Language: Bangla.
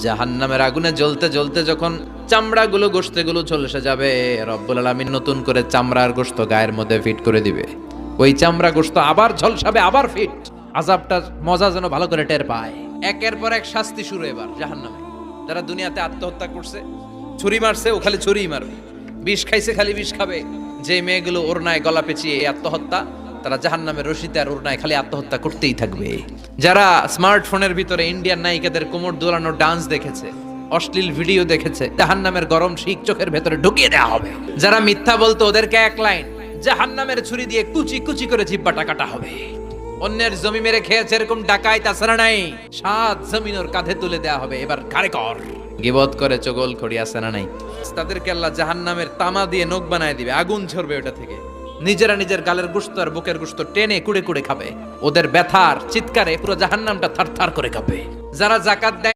জাহান্নামের আগুনে জ্বলতে জ্বলতে যখন চামড়াগুলো গোশতেগুলো চলে যাবে, রব্বুল আলামিন নতুন করে চামড়ার গোশত গায়ের মধ্যে ফিট করে দিবে। ওই চামড়া গোশত আবার ঝলসাবে, আবার ফিট আজাবটা মজা যেন ভালো করে টের পায়। একের পর এক শাস্তি শুরু এবার জাহান্নামে। যারা দুনিয়াতে আত্মহত্যা করছে, ছুরি মারছে, ও খালি ছুরি মারবে। বিষ খাইছে, খালি বিষ খাবে। যে মেয়েগুলো ওরনায় গলা পেঁচিয়ে আত্মহত্যা তারা জাহান্নামের রশিতে আর ওরনায় খালি আত্মহত্যা করতেই থাকবে। যারা স্মার্টফোনের ভিতরে ইন্ডিয়ান নায়িকাদের কোমর দোলানো ডান্স দেখেছে, অশ্লীল ভিডিও দেখেছে, জাহান্নামের গরম শিখ চোখের ভেতরে ঢুকিয়ে দেওয়া হবে। যারা মিথ্যা বলতো ওদেরকে এক লাইন, জাহান্নামের ছুরি দিয়ে কুচি কুচি করে জিব্বাটা কাটা হবে। অন্যের জমি মেরে খেয়েছে এরকম ডাকাই তাছাড়া নাই। সাত জমিন ওর কাঁধে তুলে দেওয়া হবে, এবার কারে কর। গিবত করে চগল খড়ি আছে না নাই? তাদেরকে আল্লাহ জাহান্নামের তামা দিয়ে নখ বানায় দিবে, আগুন ঝরবে ওটা থেকে। নিজেরা নিজের গালের গুস্ত আর বুকের গুস্ত টেনে কুড়ে কুড়ে খাবে। ওদের ব্যথার, চিৎকারে পুরো জাহান্নামটা থার থার করে খাবে। যারা জাকাত দেয়